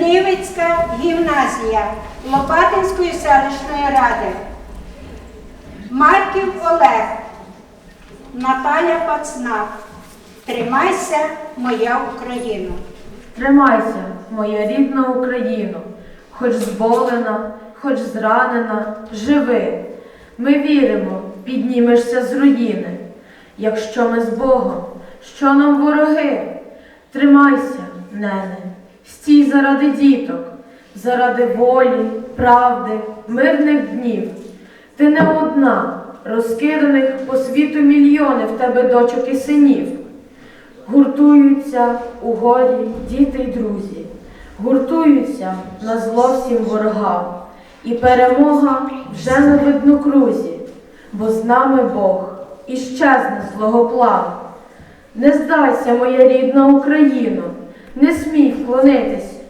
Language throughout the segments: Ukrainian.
Юрнівецька гімназія Лопатинської селищної ради. Марків Олег, Наталя Пацнак. Тримайся, моя Україна. Тримайся, моя рідна Україно, хоч зболена, хоч зранена, живи. Ми віримо, піднімешся з руїни. Якщо ми з Богом, що нам вороги? Тримайся, нене, стій заради діток, заради волі, правди, мирних днів. Ти не одна, розкиданих по світу мільйони в тебе дочок і синів. Гуртуються у горі діти й друзі, гуртуються на зло всім ворогам, і перемога вже на виднокрузі, бо з нами Бог і щезне злого плану. Не здайся, моя рідна Україно, не смій вклонитись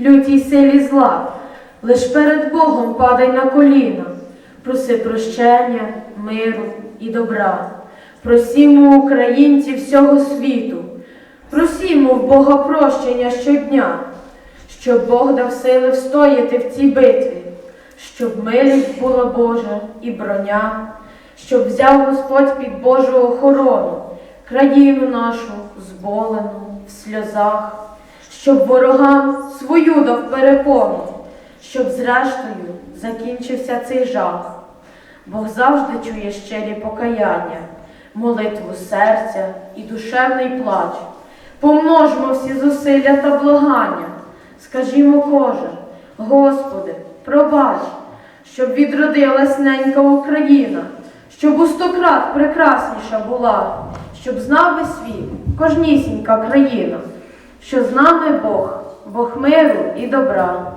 лютій силі зла, лиш перед Богом падай на коліна, проси прощення, миру і добра. Просімо українці всього світу, просімо в Бога прощення щодня, щоб Бог дав сили встояти в цій битві, щоб милість була Божа і броня, щоб взяв Господь під Божу охорону країну нашу зболену в сльозах, щоб ворогам свою дав перепону, щоб зрештою закінчився цей жах. Бог завжди чує щирі покаяння, молитву серця і душевний плач. Помножмо всі зусилля та благання. Скажімо кожен, Господи, пробач, щоб відродилась ненька Україна, щоб у стократ прекрасніша була, щоб знав весь світ, кожнісінька країна, що з нами Бог, Бог миру і добра.